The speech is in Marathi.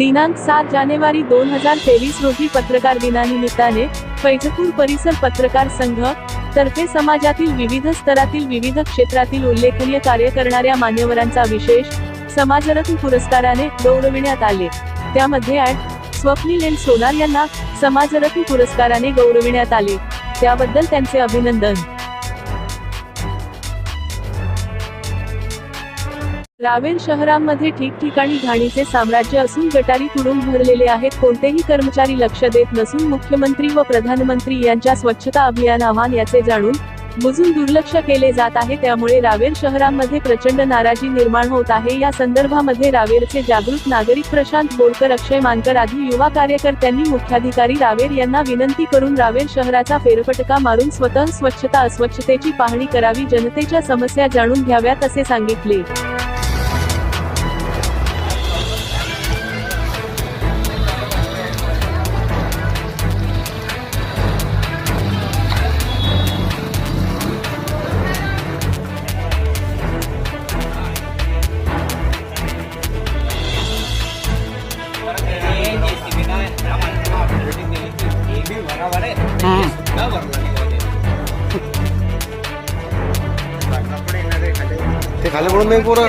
दिनांक सात जानेवारी दोन हजार तेवीस रोजी पत्रकार दिनानिमित्ताने फैजपूर परिसर पत्रकार संघ तर्फे समाजातील विविध स्तरातील विविध क्षेत्रातील उल्लेखनीय कार्य करणाऱ्या मान्यवरांचा विशेष समाजरत्न पुरस्काराने गौरविण्यात आले. त्यामध्ये ऍड स्वप्नील एल सोनार यांना समाजरत्न पुरस्काराने गौरविण्यात आले. त्याबद्दल त्यांचे अभिनंदन. रावेर शहरांमध्ये ठिकठिकाणी घाणीचे साम्राज्य असून गटारी तुडून भरलेले आहेत. कोणतेही कर्मचारी लक्ष देत नसून मुख्यमंत्री व प्रधानमंत्री यांच्या स्वच्छता अभियान आव्हान याचे जाणून बुजून दुर्लक्ष केले जात आहे. त्यामुळे रावेर शहरांमध्ये प्रचंड नाराजी निर्माण होत आहे. या संदर्भामध्ये रावेरचे जागृत नागरिक प्रशांत बोरकर अक्षय मानकर आदी युवा कार्यकर्त्यांनी मुख्याधिकारी रावेर यांना विनंती करून रावेर शहराचा फेरफटका मारून स्वतः स्वच्छता अस्वच्छतेची पाहणी करावी. जनतेच्या समस्या जाणून घ्याव्यात असे सांगितले. ते खाली म्हणून नाही पोरं.